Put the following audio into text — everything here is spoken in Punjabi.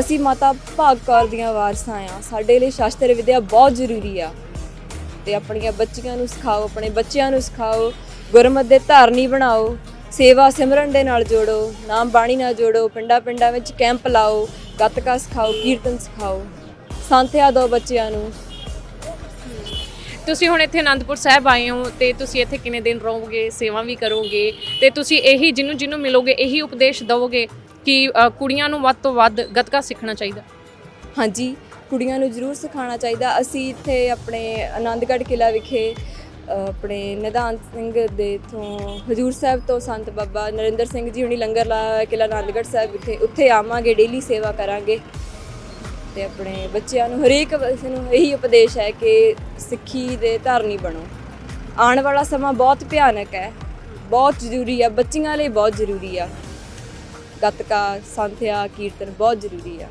ਅਸੀਂ ਮਾਤਾ ਭਾਗ ਕੌਰ ਦੀਆਂ ਵਾਰਸਾਂ ਆ। ਸਾਡੇ ਲਈ ਸ਼ਾਸਤਰ ਵਿਦਿਆ ਬਹੁਤ ਜ਼ਰੂਰੀ ਆ। ਤੇ ਆਪਣੀਆਂ ਬੱਚੀਆਂ ਨੂੰ ਸਿਖਾਓ, ਆਪਣੇ ਬੱਚਿਆਂ ਨੂੰ ਸਿਖਾਓ, ਗੁਰਮਤਿ ਦੇ ਧਾਰਨੀ ਬਣਾਓ, ਸੇਵਾ ਸਿਮਰਨ ਦੇ ਨਾਲ ਜੋੜੋ, ਨਾਮ ਬਾਣੀ ਨਾਲ ਜੋੜੋ, ਪਿੰਡਾਂ ਪਿੰਡਾਂ ਵਿੱਚ ਕੈਂਪ ਲਾਓ, ਗੱਤਕਾ ਸਿਖਾਓ, ਕੀਰਤਨ ਸਿਖਾਓ। ਸੰਥਿਆ ਦਿਓ ਬੱਚਿਆਂ ਨੂੰ। ਤੁਸੀਂ ਹੁਣ ਇੱਥੇ ਅਨੰਦਪੁਰ ਸਾਹਿਬ ਆਏ ਹੋ ਤੇ ਤੁਸੀਂ ਇੱਥੇ ਕਿੰਨੇ ਦਿਨ ਰਹੋਗੇ, ਸੇਵਾ ਵੀ ਕਰੋਗੇ, ਤੇ ਤੁਸੀਂ ਇਹੀ ਜਿਹਨੂੰ ਜਿਹਨੂੰ ਮਿਲੋਗੇ, ਇਹੀ ਉਪਦੇਸ਼ ਦਿਓਗੇ ਕਿ ਅ, ਕੁੜੀਆਂ ਨੂੰ ਵੱਧ ਤੋਂ ਵੱਧ ਗੱਤਕਾ ਸਿੱਖਣਾ ਚਾਹੀਦਾ। ਹਾਂਜੀ ਕੁੜੀਆਂ ਨੂੰ ਜ਼ਰੂਰ ਸਿਖਾਉਣਾ ਚਾਹੀਦਾ। ਅਸੀਂ ਇੱਥੇ ਆਪਣੇ ਆਨੰਦਗੜ੍ਹ ਕਿਲਾ ਵਿਖੇ ਅ, ਆਪਣੇ ਨਿਧਾਨ ਸਿੰਘ ਦੇ ਇਥੋਂ ਹਜੂਰ ਸਾਹਿਬ ਤੋਂ ਸੰਤ ਬਾਬਾ ਨਰਿੰਦਰ ਸਿੰਘ ਜੀ ਹੁਣੀ ਲੰਗਰ ਲਾਇਆ ਹੋਇਆ ਕਿਲਾ ਆਨੰਦਗੜ੍ਹ ਸਾਹਿਬ ਵਿਖੇ ਉੱਥੇ ਆਵਾਂਗੇ ਡੇਲੀ ਸੇਵਾ ਕਰਾਂਗੇ। ਤੇ ਆਪਣੇ ਬੱਚਿਆਂ ਨੂੰ ਹਰੇਕ ਕਿਸੇ ਨੂੰ ਇਹੀ ਉਪਦੇਸ਼ ਹੈ ਕਿ ਸਿੱਖੀ ਦੇ ਧਾਰਨੀ ਬਣੋ। ਆਉਣ ਵਾਲਾ ਸਮਾਂ ਬਹੁਤ ਭਿਆਨਕ ਹੈ ਬਹੁਤ ਜ਼ਰੂਰੀ ਆ ਬੱਚੀਆਂ ਲਈ ਬਹੁਤ ਜ਼ਰੂਰੀ ਆ। ਗੱਤਕਾ ਸੰਥਿਆ ਕੀਰਤਨ ਬਹੁਤ ਜ਼ਰੂਰੀ ਆ।